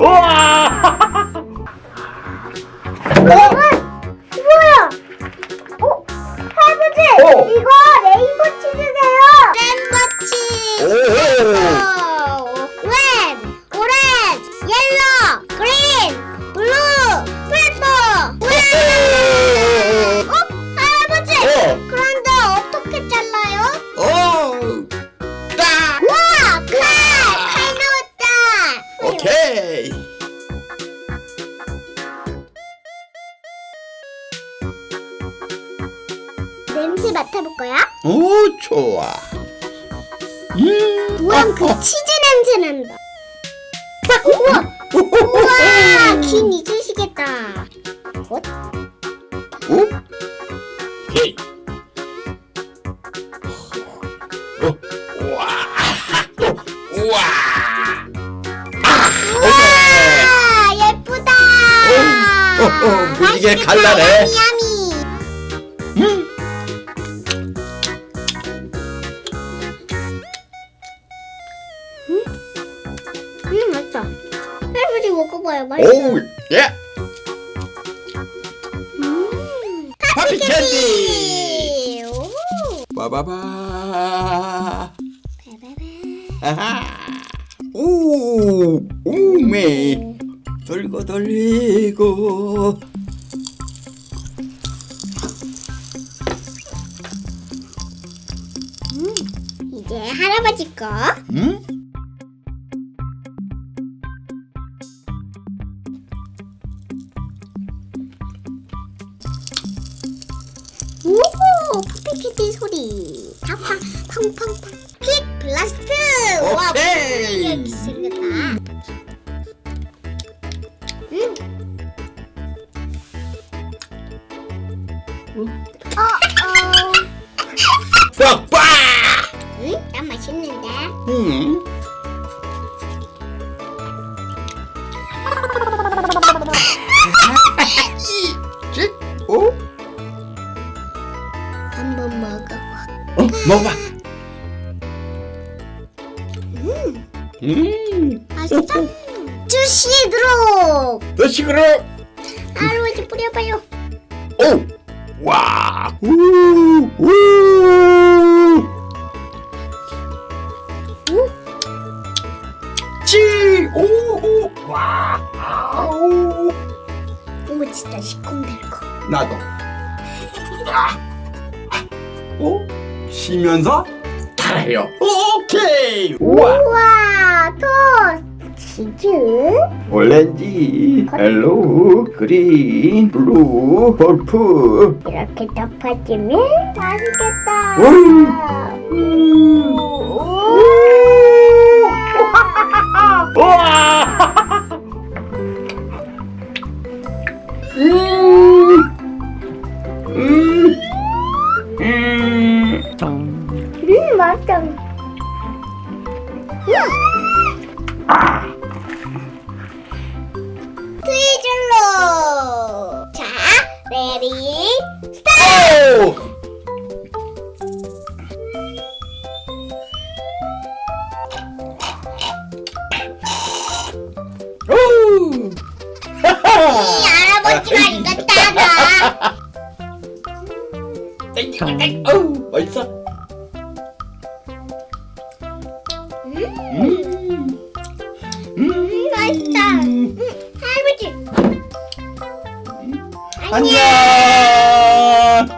우와! 뭐야? 어? 할아버지! 어. 이거 레인보 치즈세요! 레인보 치즈! 오호! 냄새 맡아볼 거야? 오, 좋아. 음. 모양 그 치즈 냄새 난다. 우와! 우와! 김 잊으시겠다. 어? 오? 오케이. 맛있겠다, 갈라네. 야미, 야미. 음. 음, 맛있다. 할아버지 먹어봐요. 맛있어. 오, 예! 음. 하피 캔디! 오. 빠바바! 베베베. 아하! 오! 오메! 돌고 돌리고 이제 할아버지 거. 응? 오, 푸피키티 소리. 팡팡, 팡팡팡. 픽 블라스트. 와, 오케이. 이렇게 생겼다. 음. 어, 어. 빡빡! 음, 음 맛있다. 주시도록. 더 시끄러 할아버지 뿌려봐요. 오! 와! 우! 우! 오, 찌! 오! 오! 와! 아우! 오 진짜 시큼달콤. 나도. 아. 오? 쉬면서 달아요. 오케이. 우와. 우와, 토 치즈. 오렌지, 옐로우, 그린, 블루, 퍼플. 이렇게 덮어주면 맛있겠다. 음. 음. 트위즐로. 자, 레디, 스타트. 오! 오! 이 할아버지가 이거 따가. 땡기가 땡. 어우, 맛있어. 음. 음, 맛있다. 음, 할아버지. 안녕.